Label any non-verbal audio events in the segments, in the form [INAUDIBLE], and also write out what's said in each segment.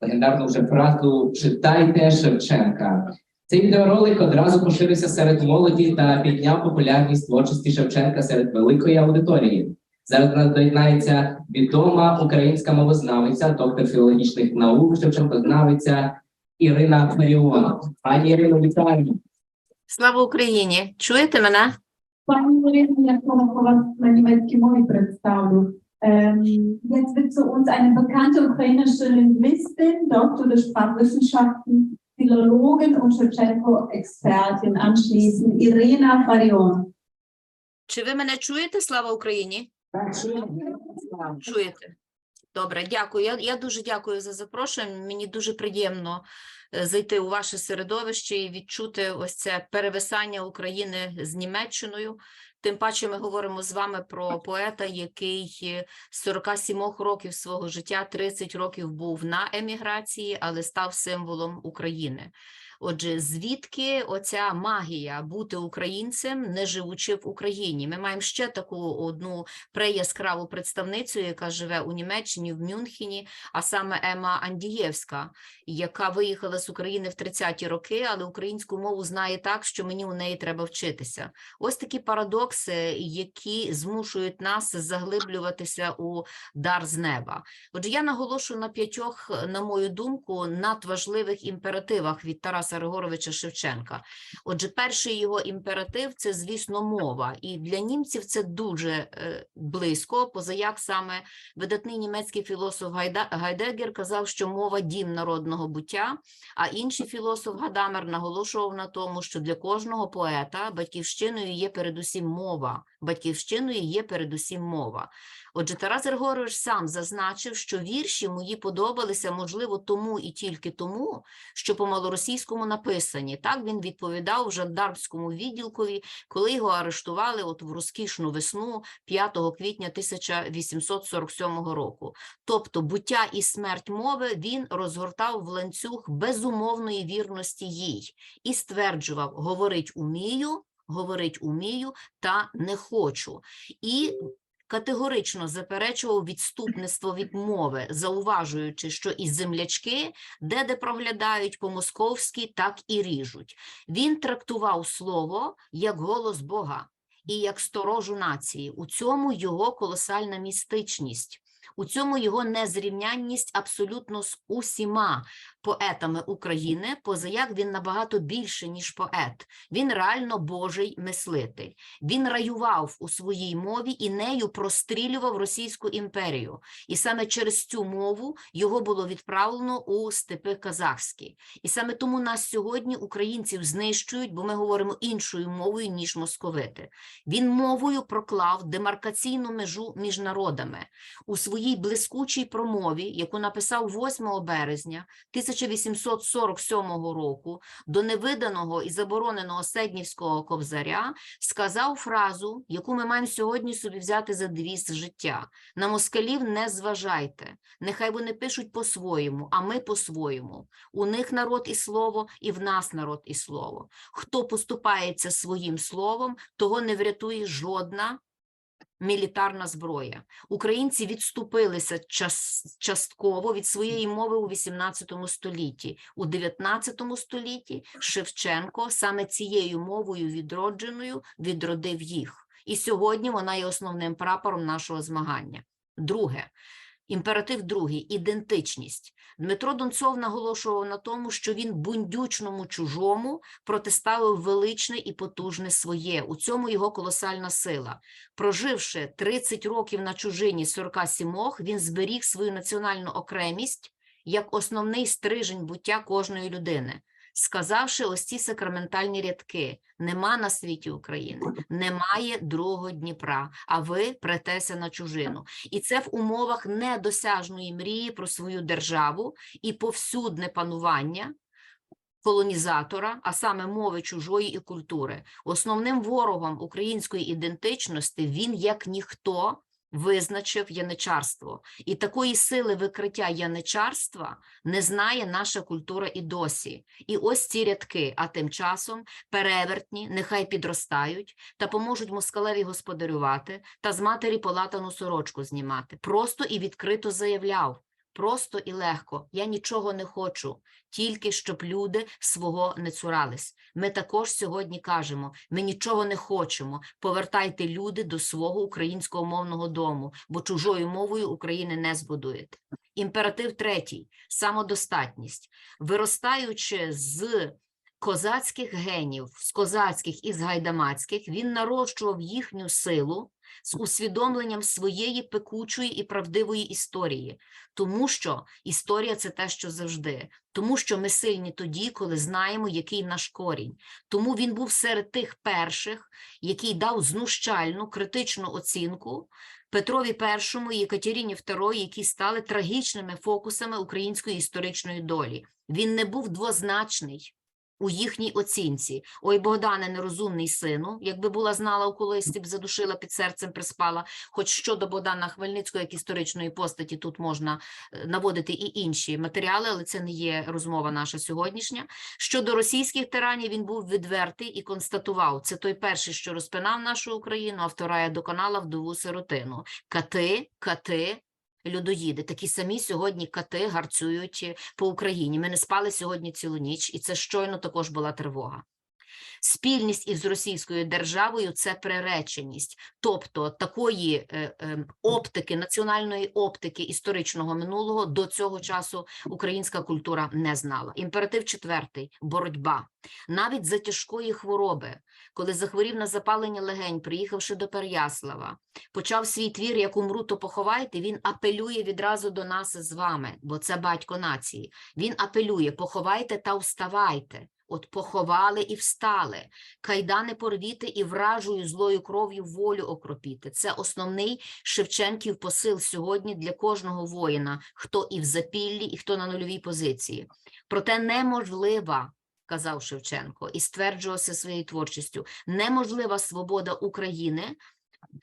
легендарну вже фразу Читайте Шевченка. Цей відеоролик одразу поширився серед молоді та підняв популярність творчості Шевченка серед великої аудиторії. Зараз нас доєднається відома українська мовознавиця, доктор філологічних наук, Шевченкознавиця Ірина Фаріон. Пані Ірино, вітаємо. Слава Україні! Чуєте мене? Panie Kollegen, я вас на німецькій мові представлю. Ähm, jetzt wird zu uns eine bekannte ukrainische Linguistin, Doktor der Sprachwissenschaften, Philologin und Shevchenko-Expertin anschließen, Irena Farion. Чи ви мене чуєте? Слава Україні! Чуєте? Добре, дякую. Я, я дуже дякую за запрошення. Мені дуже приємно е, зайти у ваше середовище і відчути ось це перевисання України з Німеччиною. Тим паче ми говоримо з вами про поета, який е, з 47 років свого життя 30 років був на еміграції, але став символом України. Отже, звідки оця магія бути українцем, не живучи в Україні? Ми маємо ще таку одну преяскраву представницю, яка живе у Німеччині, в Мюнхені, а саме Ема Андієвська, яка виїхала з України в 30-ті роки, але українську мову знає так, що мені у неї треба вчитися. Ось такі парадокси, які змушують нас заглиблюватися у дар з неба. Отже, я наголошую на п'ятьох, на мою думку, надважливих імперативах від Тараса Григоровича Шевченка. Отже, перший його імператив це, звісно, мова, і для німців це дуже е, близько. Позаяк саме видатний німецький філософ Гайдегер казав, що мова дім народного буття. А інший філософ Гадамер наголошував на тому, що для кожного поета батьківщиною є передусім мова. Батьківщиною є передусім мова. Отже, Тарас Григорович сам зазначив, що вірші мої подобалися, можливо, тому і тільки тому, що по малоросійському написані. Так він відповідав в жандармському відділкові, коли його арештували от в розкішну весну 5 квітня 1847 року. Тобто буття і смерть мови він розгортав в ланцюг безумовної вірності їй і стверджував: говорить умію, говорить умію та не хочу. І категорично заперечував відступництво від мови, зауважуючи, що і землячки, де де проглядають по-московськи, так і ріжуть. Він трактував слово як голос Бога і як сторожу нації. У цьому його колосальна містичність. У цьому його незрівнянність абсолютно з усіма поетами України, позаяк він набагато більше, ніж поет. Він реально божий мислитель. Він раював у своїй мові і нею прострілював Російську імперію. І саме через цю мову його було відправлено у степи казахські. І саме тому нас сьогодні українців знищують, бо ми говоримо іншою мовою, ніж московити. Він мовою проклав демаркаційну межу між народами. У своїй блискучій промові, яку написав 8 березня 1847 року до невиданого і забороненого Седнівського ковзаря, сказав фразу, яку ми маємо сьогодні собі взяти за девіз життя. На москалів не зважайте, нехай вони пишуть по-своєму, а ми по-своєму. У них народ і слово, і в нас народ і слово. Хто поступається своїм словом, того не врятує жодна мілітарна зброя. Українці відступилися час, частково від своєї мови у 18 столітті. У 19 столітті Шевченко саме цією мовою відродженою відродив їх. І сьогодні вона є основним прапором нашого змагання. Друге. Імператив другий ідентичність. Дмитро Донцов наголошував на тому, що він бундючному чужому протиставив величне і потужне своє. У цьому його колосальна сила. Проживши 30 років на чужині 47, він зберіг свою національну окремість як основний стрижень буття кожної людини, сказавши ось ці сакраментальні рядки: нема на світі України, немає другого Дніпра, а ви претеся на чужину. І це в умовах недосяжної мрії про свою державу і повсюдне панування колонізатора, а саме мови чужої і культури. Основним ворогом української ідентичності він як ніхто визначив яничарство. І такої сили викриття яничарства не знає наша культура і досі. І ось ці рядки, а тим часом перевертні нехай підростають та поможуть москалеві господарювати та з матері полатану сорочку знімати. Просто і відкрито заявляв. Просто і легко. Я нічого не хочу, тільки щоб люди свого не цурались. Ми також сьогодні кажемо: ми нічого не хочемо. Повертайте люди до свого українського мовного дому, бо чужою мовою України не збудуєте. Імператив третій самодостатність. Виростаючи з козацьких генів, з козацьких і з гайдамацьких, він нарощував їхню силу з усвідомленням своєї пекучої і правдивої історії, тому що історія це те, що завжди, тому що ми сильні тоді, коли знаємо, який наш корінь. Тому він був серед тих перших, який дав знущальну критичну оцінку Петрові І і Екатерині II, які стали трагічними фокусами української історичної долі. Він не був двозначний у їхній оцінці. Ой, Богдане, нерозумний сину, якби була знала у колисці б задушила під серцем приспала. Хоч щодо Богдана Хмельницького, як історичної постаті, тут можна е, наводити і інші матеріали, але це не є розмова наша сьогоднішня. Щодо російських тиранів, він був відвертий і констатував, це той перший, що розпинав нашу Україну, а вторая доконала вдову сиротину. Кати, кати, людоїди. Такі самі сьогодні кати гарцюють е, по Україні. Ми не спали сьогодні цілу ніч, і це щойно також була тривога. Спільність із російською державою це приреченість, тобто такої е, е, оптики, національної оптики історичного минулого до цього часу українська культура не знала. Імператив четвертий боротьба навіть за тяжкої хвороби, коли захворів на запалення легень, приїхавши до Переяслава, почав свій твір, як умру, то поховайте. Він апелює відразу до нас з вами, бо це батько нації. Він апелює: поховайте та вставайте. От поховали і встали, кайдани порвіти і вражою злою кров'ю волю окропіти. Це основний Шевченків посил сьогодні для кожного воїна, хто і в запіллі, і хто на нульовій позиції. Проте неможлива, казав Шевченко, і стверджувався своєю творчістю, неможлива свобода України,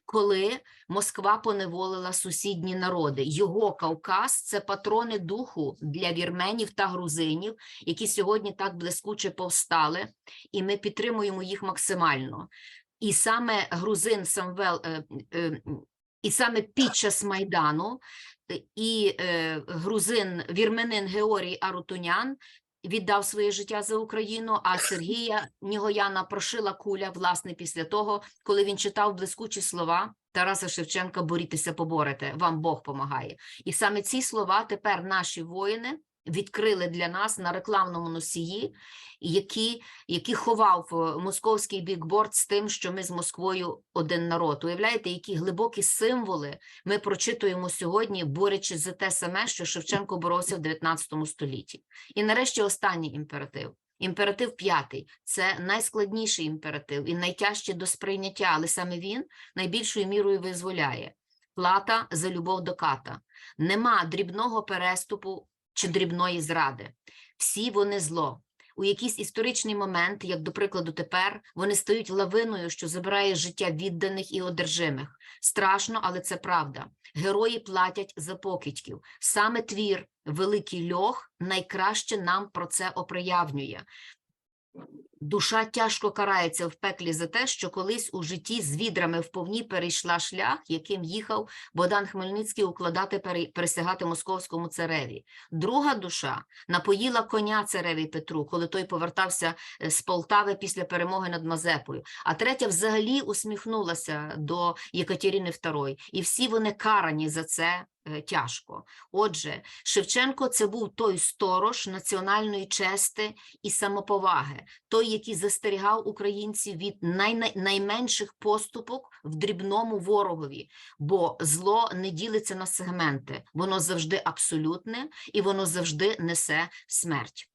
коли Москва поневолила сусідні народи. Його Кавказ це патрони духу для вірменів та грузинів, які сьогодні так блискуче повстали, і ми підтримуємо їх максимально. І саме грузин Самвел, е, е, і саме під час Майдану і е, грузин вірменин Георгій Арутунян віддав своє життя за Україну, а Сергія Нігояна прошила куля, власне, після того, коли він читав блискучі слова Тараса Шевченка «Борітеся, поборете, вам Бог помагає». І саме ці слова тепер наші воїни відкрили для нас на рекламному носії, які, які ховав е, московський бікборд з тим, що ми з Москвою один народ. Уявляєте, які глибокі символи ми прочитуємо сьогодні, борючись за те саме, що Шевченко боровся в 19 столітті. І нарешті останній імператив. Імператив п'ятий це найскладніший імператив і найтяжчий до сприйняття, але саме він найбільшою мірою визволяє. Плата за любов до ката. Нема дрібного переступу чи дрібної зради. Всі вони зло. У якийсь історичний момент, як до прикладу тепер, вони стають лавиною, що забирає життя відданих і одержимих. Страшно, але це правда. Герої платять за покидьків. Саме твір Великий льох найкраще нам про це оприявнює. Душа тяжко карається в пеклі за те, що колись у житті з відрами вповні перейшла шлях, яким їхав Богдан Хмельницький укладати пере- присягати московському цареві. Друга душа напоїла коня цареві Петру, коли той повертався е, з Полтави після перемоги над Мазепою. А третя взагалі усміхнулася до Єкатерини II. І всі вони карані за це тяжко. Отже, Шевченко це був той сторож національної чести і самоповаги, той, який застерігав українців від най- найменших поступок в дрібному ворогові, бо зло не ділиться на сегменти, воно завжди абсолютне і воно завжди несе смерть.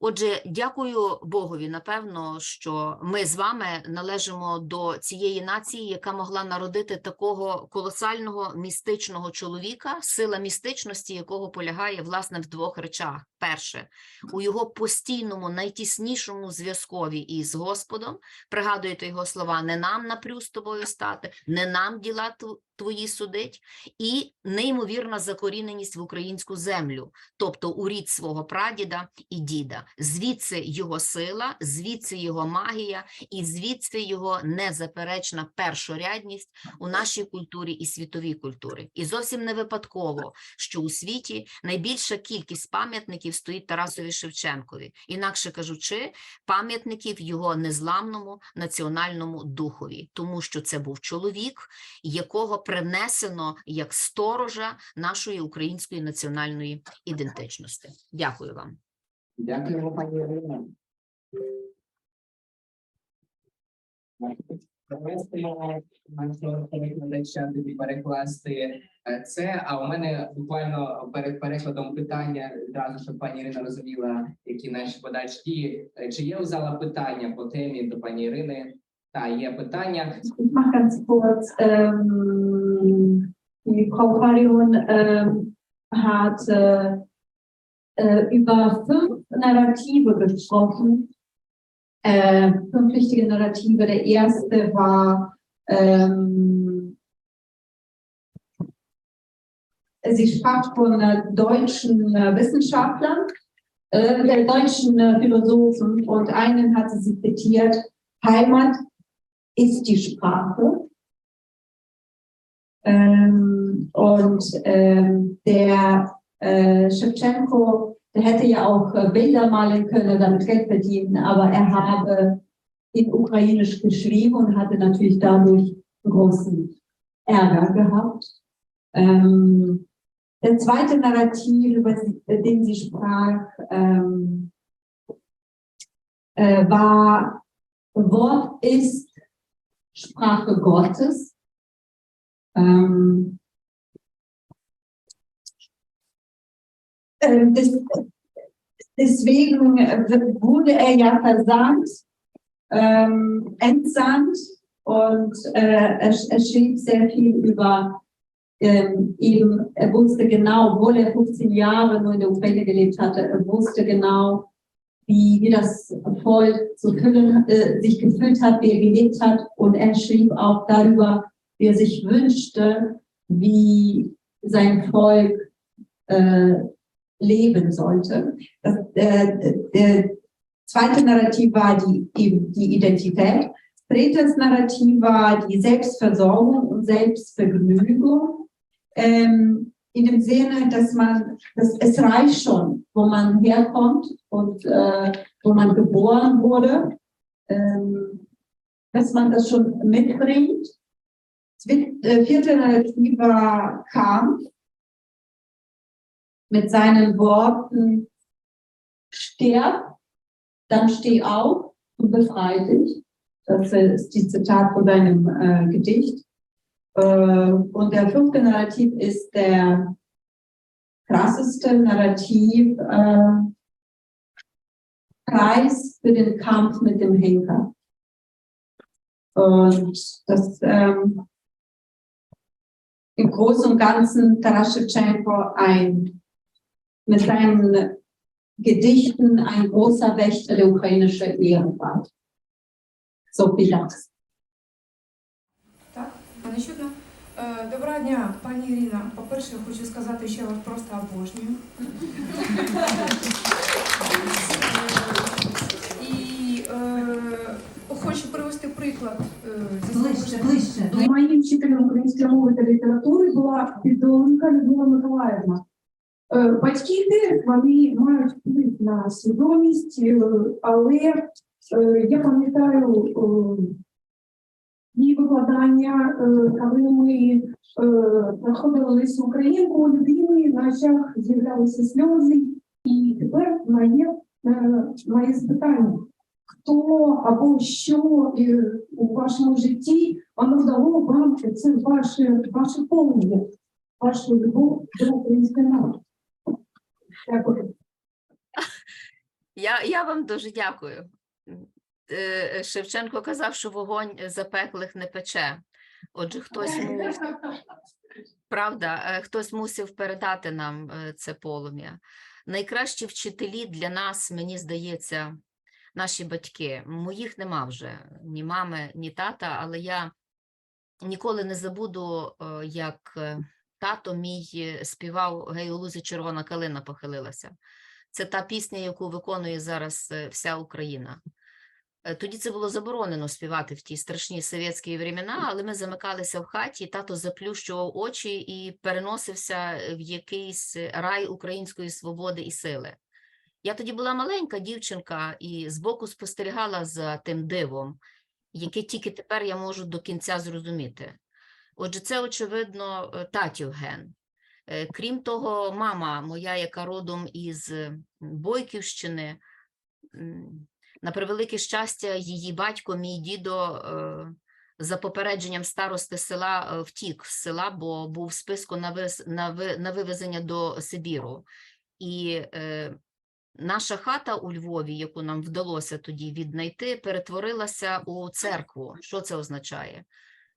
Отже, дякую Богові. Напевно, що ми з вами належимо до цієї нації, яка могла народити такого колосального містичного чоловіка, сила містичності, якого полягає власне в двох речах: перше, у його постійному, найтіснішому зв'язкові із Господом. Пригадуєте його слова: не нам напрю з тобою стати, не нам діла твої судить, і неймовірна закоріненість в українську землю, тобто у рід свого прадіда і діда. Звідси його сила, звідси його магія, і звідси його незаперечна першорядність у нашій культурі і світовій культурі. І зовсім не випадково, що у світі найбільша кількість пам'ятників стоїть Тарасові Шевченкові, інакше кажучи, пам'ятників його незламному національному духові, тому що це був чоловік, якого принесено як сторожа нашої української національної ідентичності. Дякую вам. Дякуємо, пані Ірино. Тобі перекласти е, це. А у мене буквально перед перекладом питання одразу, щоб пані Ірина розуміла, які наші подальші дії. Е, Чи є у зала питання по темі до пані Ірини? Та є питання. Ich mache ganz kurz. Ähm, die Frau Parion ähm, hat äh, äh, über fünf Narrative gesprochen. Äh, fünf wichtige Narrative. Der erste war ähm, sie sprach von äh, deutschen äh, Wissenschaftlern, äh, der deutschen äh, Philosophen und einen hatte sie zitiert, Heimat ist die Sprache. Ähm, und ähm, der äh, Shevchenko, der hätte ja auch äh, Bilder malen können, damit Geld verdienen, aber er habe in Ukrainisch geschrieben und hatte natürlich dadurch großen Ärger gehabt. Ähm, der zweite Narrativ, über äh, den sie sprach, ähm, äh, war Wort ist Sprache Gottes. Ähm, ähm, des, deswegen äh, wurde er ja versandt, ähm, entsandt und äh, er, er schrieb sehr viel über ähm, eben, er wusste genau, obwohl er 15 Jahre nur in der Ukraine gelebt hatte, er wusste genau, wie, wie das Volk zu füllen, äh, sich gefüllt hat, wie er gelebt hat. Und er schrieb auch darüber, wie er sich wünschte, wie sein Volk äh, leben sollte. Das, äh, der zweite Narrativ war die, die Identität. Drittes Narrativ war die Selbstversorgung und Selbstvergnügung. Ähm, in dem Sinne, dass man, dass es reicht schon, wo man herkommt und äh, wo man geboren wurde, ähm, dass man das schon mitbringt. Äh, Vierte Narrativ Kampf mit seinen Worten, sterb, dann steh auf und befrei dich. Das ist die Zitat von deinem äh, Gedicht. Äh, und der fünfte Narrativ ist der krasseste Narrativ, äh, Preis für den Kampf mit dem Henker. Und das ähm, im Großen und Ganzen Taras Shevchenko ein mit seinen Gedichten ein großer Wächter der ukrainischen Ehre war. So viel dazu. Так, мене чутно. Е, Доброго дня, пані Ірина. По-перше, я хочу сказати, що я вас просто обожнюю. І е, хочу привести приклад е, зі Ближче, ближче. Моїм вчителем української мови та літератури була піддонка Людмила Миколаївна. Е, Батьки теж вони мають вплив на свідомість, е, але е, я пам'ятаю її викладання, коли ми проходили Лису Українку людини, на очах з'являлися сльози, і тепер моє, е, моє запитання. Хто або що е, у вашому житті воно дало вам це ваше, ваше повне, вашу любов до української мови. Дякую. Я, я вам дуже дякую. Е, Шевченко казав, що вогонь запеклих не пече. Отже, хтось мусив, [LAUGHS] правда, е, хтось мусив передати нам е, це полум'я. Найкращі вчителі для нас, мені здається, наші батьки. Моїх нема вже ні мами, ні тата, але я ніколи не забуду, е, як е, тато мій співав «Гей, у лузі червона калина похилилася. Це та пісня, яку виконує зараз е, вся Україна. Е, Тоді це було заборонено співати в ті страшні совєтські времена, але ми замикалися в хаті, тато заплющував очі і переносився е, в якийсь рай української свободи і сили. Я тоді була маленька дівчинка і збоку спостерігала за тим дивом, яке тільки тепер я можу до кінця зрозуміти. Отже, це, очевидно, е, татів ген. Крім того, мама моя, яка родом із Бойківщини, на превелике щастя, її батько, мій дідо, е, за попередженням старости села е, втік з села, бо був в списку на, вис, на, ви, на вивезення до Сибіру. І е, наша хата у Львові, яку нам вдалося тоді віднайти, перетворилася у церкву. Що це означає?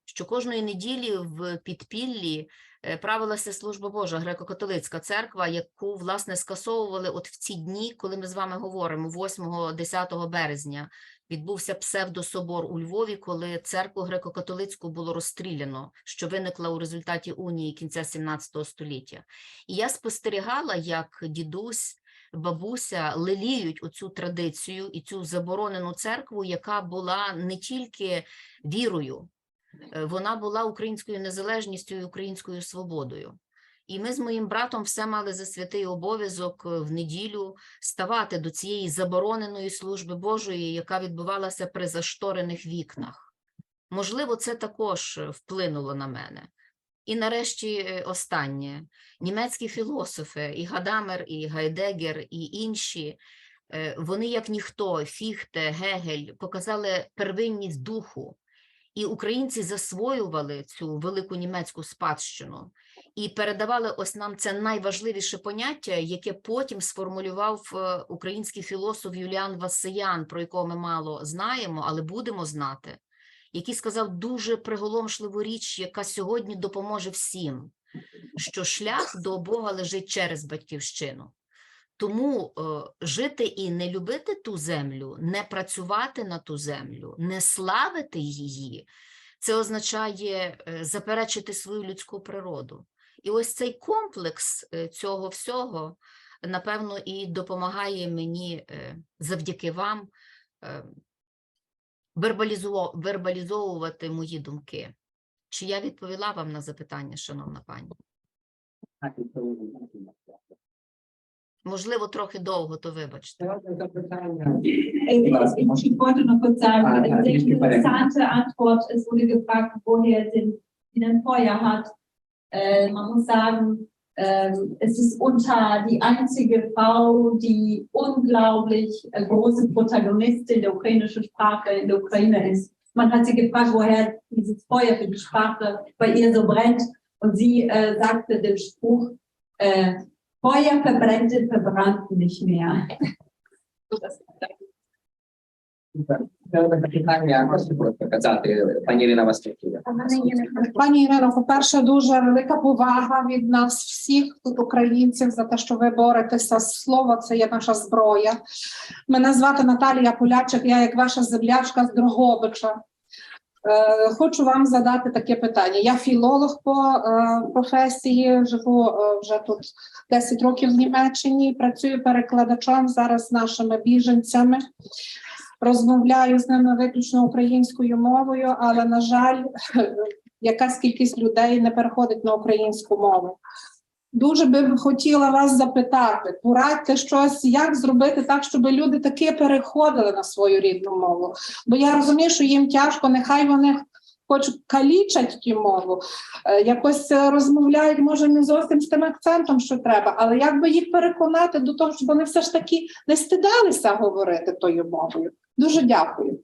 Що кожної неділі в підпіллі е, правилася служба Божа, греко-католицька церква, яку власне скасовували от в ці дні, коли ми з вами говоримо, 8-10 березня відбувся псевдособор у Львові, коли церкву греко-католицьку було розстріляно, що виникла у результаті унії кінця 17 століття. І я спостерігала, як дідусь, бабуся леліють оцю традицію і цю заборонену церкву, яка була не тільки вірою, вона була українською незалежністю і українською свободою. І ми з моїм братом все мали за святий обов'язок е, в неділю ставати до цієї забороненої служби Божої, яка відбувалася при зашторених вікнах. Можливо, це також е, вплинуло на мене. І нарешті е, останнє. Німецькі філософи, і Гадамер, і Гайдегер, і інші, е, вони, як ніхто, Фіхте, Гегель, показали первинність духу. І українці засвоювали цю велику німецьку спадщину і передавали ось нам це найважливіше поняття, яке потім сформулював е, український філософ Юліан Васиян, про якого ми мало знаємо, але будемо знати, який сказав дуже приголомшливу річ, яка сьогодні допоможе всім, що шлях до Бога лежить через батьківщину. Тому е, жити і не любити ту землю, не працювати на ту землю, не славити її, це означає е, заперечити свою людську природу. І ось цей комплекс е, цього всього, напевно, і допомагає мені завдяки вам вербалізовувати мої думки. Чи я відповіла вам на запитання, шановна пані? Можливо, трохи довго, то вибачте. Це запитання. Ich, ich wollte noch kurz sagen, Ah, eine ja, sehr nicht gefallen. interessante Antwort. Es wurde gefragt, woher sind sie denn Feuer hat. Äh, man muss sagen, ähm, es ist unter die einzige Frau, die unglaublich äh, große Protagonistin der ukrainischen Sprache in der Ukraine ist. Man hat sie gefragt, woher dieses Feuer für die Sprache bei ihr so brennt. Und sie äh, sagte den Spruch, äh, Feuer verbrennt, verbrannt nicht mehr. Пані Ірина Васильівна. Пані Ірино, по-перше, дуже велика повага від нас всіх тут, українців, за те, що ви боретеся. Слово це є наша зброя. Мене звати Наталія Полячик, я як ваша землячка з Дрогобича. Е, Хочу вам задати таке питання. Я філолог по е, професії, живу е, вже тут 10 років в Німеччині, працюю перекладачем зараз з нашими біженцями. Розмовляю з ними виключно українською мовою, але на жаль, [LAUGHS] якась кількість людей не переходить на українську мову. Дуже би хотіла вас запитати, порадьте щось, як зробити так, щоб люди таки переходили на свою рідну мову. Бо я розумію, що їм тяжко, нехай вони хоч калічать ті мову, е, якось е, розмовляють, може, не зовсім з тим акцентом, що треба, але як би їх переконати до того, щоб вони все ж таки не стидалися говорити тою мовою. Дуже дякую.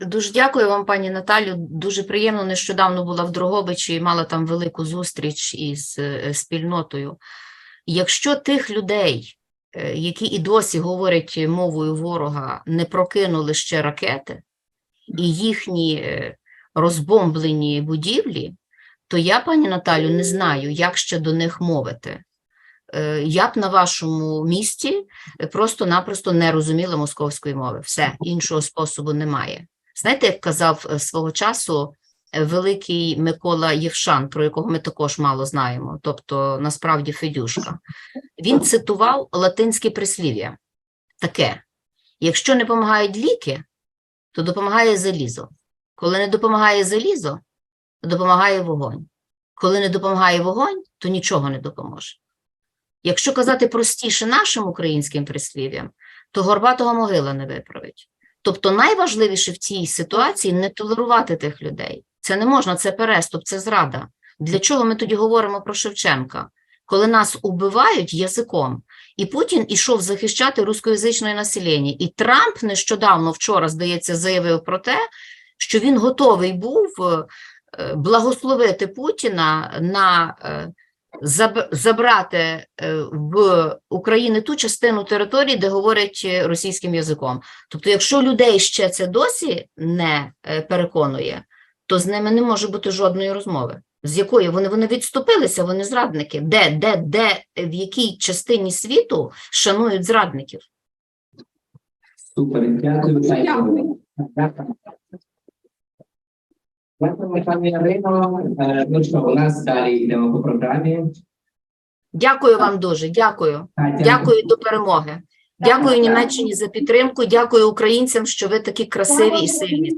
Дуже дякую вам, пані Наталю. Дуже приємно. Нещодавно була в Дрогобичі і мала там велику зустріч із е, спільнотою. Якщо тих людей, е, які і досі говорять мовою ворога, не прокинули ще ракети і їхні е, розбомблені будівлі, то я, пані Наталю, не знаю, як ще до них мовити. Е, Я б на вашому місці е, просто-напросто не розуміла московської мови. Все, іншого способу немає. Знаєте, як казав е, свого часу великий Микола Євшан, про якого ми також мало знаємо, тобто насправді Федюшка. Він цитував латинське прислів'я таке: якщо не допомагають ліки, то допомагає залізо. Коли не допомагає залізо, то допомагає вогонь. Коли не допомагає вогонь, то нічого не допоможе. Якщо казати простіше нашим українським прислів'ям, то горбатого могила не виправить. Тобто найважливіше в цій ситуації не толерувати тих людей. Це не можна, це переступ, це зрада. Для чого ми тоді говоримо про Шевченка? Коли нас убивають язиком, і Путін ішов захищати рускоязичне населення, і Трамп нещодавно вчора, здається, заявив про те, що він готовий був е, е, благословити Путіна на е, забрати е, в України ту частину території, де говорять е, російським язиком. Тобто, якщо людей ще це досі не е, переконує, то з ними не може бути жодної розмови. З якої вони, вони відступилися, вони зрадники. Де, де, де, в якій частині світу шанують зрадників? Супер, дякую. Дякую. Пані. Е, Ну що, у нас далі йдемо по програмі. Дякую вам дуже. Дякую. Дякую до перемоги. Дякую Німеччині за підтримку. Дякую українцям, що ви такі красиві і сильні.